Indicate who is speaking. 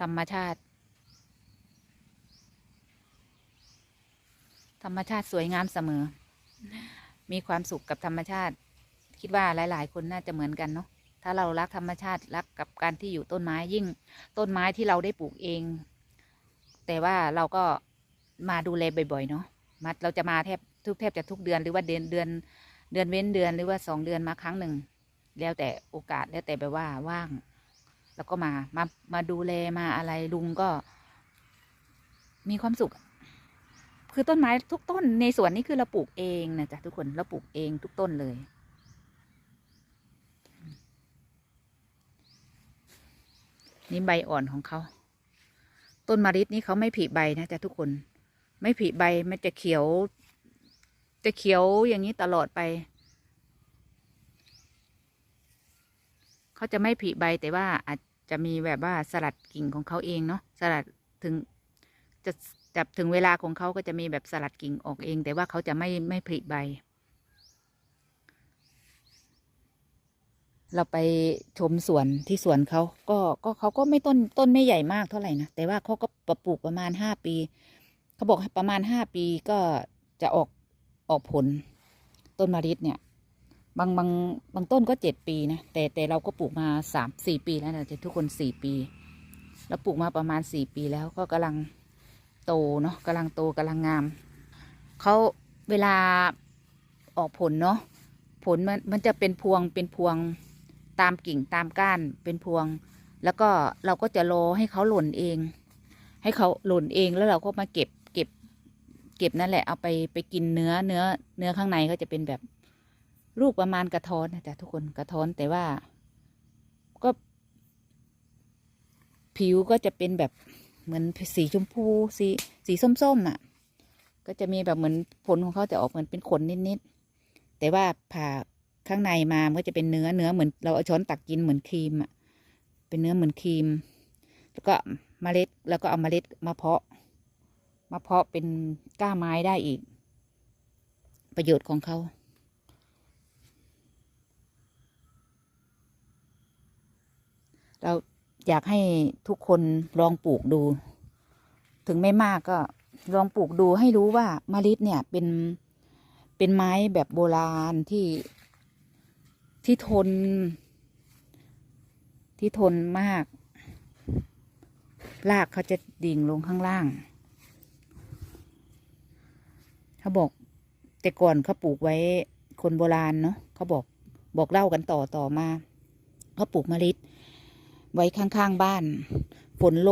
Speaker 1: ธรรมชาติ ธรรมชาติสวยงามเสมอ มีความสุขกับธรรมชาติ คิดว่าหลาย ๆ คนน่าจะเหมือนกันเนาะถ้าเรารักธรรมชาติรักกับการที่อยู่ต้นไม้ยิ่ง ต้นไม้ที่เราได้ปลูกเอง แต่ว่าเราก็มาดูแลบ่อย ๆ เนาะมาเราจะมาแทบทุกแทบจะทุกเดือนหรือว่าเดือนเดือนเดือนเว้นเดือนหรือว่าสองเดือนมาครั้งหนึ่งแล้วแต่โอกาสแล้วแต่แบบว่าว่าง แล้วก็มามามาดูแลมาอะไรลุงก็ มีความสุข คือต้นไม้ทุกต้นในสวนนี้คือเราปลูกเองนะจ๊ะทุกคนเราปลูกเองทุกต้นเลยนี่ใบอ่อนของเขา ต้นมะริดนี่เขาไม่ผลิใบนะจ๊ะทุกคน ไม่ผลิใบมันจะเขียว จะเขียวอย่างนี้ตลอดไป เขาจะไม่ผลิใบแต่ว่าอาจ จะมีแบบว่าสลัดกิ่งของเขาเองเนาะสลัดถึงจะจับถึงเวลาของเขาก็จะมีแบบสลัดกิ่งออกเอง แต่ว่าเขาจะไม่ไม่ผลิใบ เราไปชมสวนที่สวนเขาก็ก็เขาก็ไม่ต้นต้นไม่ใหญ่มากเท่าไหร่นะแต่ว่าเขาก็ปลูกประมาณห้าปีเขาบอกประมาณห้าปีก็จะออกออกผลต้นมะริดเนี่ย บางบางบางต้นก็เจ็ดปีนะ แต่แต่เราก็ปลูกมาสามสี่ปีแล้วนะทุกคนสี่ปี เราปลูกมาประมาณสี่ปีแล้วก็กำลังโตเนาะกำลังโตกำลังงามเขาเวลาออกผลเนาะผลมันมันจะเป็นพวงเป็นพวงตามกิ่งตามก้านเป็นพวง แล้วก็เราก็จะรอให้เขาหล่นเอง ให้เขาหล่นเองแล้วเราก็มาเก็บเก็บ เก็บนั่นแหละเอาไปไปกินเนื้อเนื้อเนื้อข้างในก็จะเป็นแบบ ลูกประมาณกระท้อนนะจ๊ะทุกคนกระท้อนแต่ว่าก็ ผิวก็จะเป็นแบบเหมือนสีชมพูสีสีส้มๆน่ะ ก็จะมีแบบเหมือนผลของเขาจะออกเหมือนเป็นขนนิดๆแต่ว่าผ่าข้างในมามันก็จะเป็นเนื้อเนื้อเหมือนเราเอาช้อนตักกินเหมือนครีมอะเป็นเนื้อเหมือนครีม แล้วก็เมล็ดแล้วก็เอาเมล็ดมาเพาะมาเพาะเป็นก้าไม้ได้อีก ประโยชน์ของเขา เราอยากให้ทุกคนลองปลูกดู ถึงไม่มากก็ลองปลูกดูให้รู้ว่ามะลิเนี่ยเป็นเป็นไม้แบบโบราณที่ที่ทน ที่ทนมาก รากเขาจะดิ่งลงข้างล่างเขาบอก แต่ก่อนเขาปลูกไว้คนโบราณเนาะเขาบอกบอกเล่ากันต่อต่อมาเขาปลูกมะลิ ไว้ข้างๆบ้านฝนลง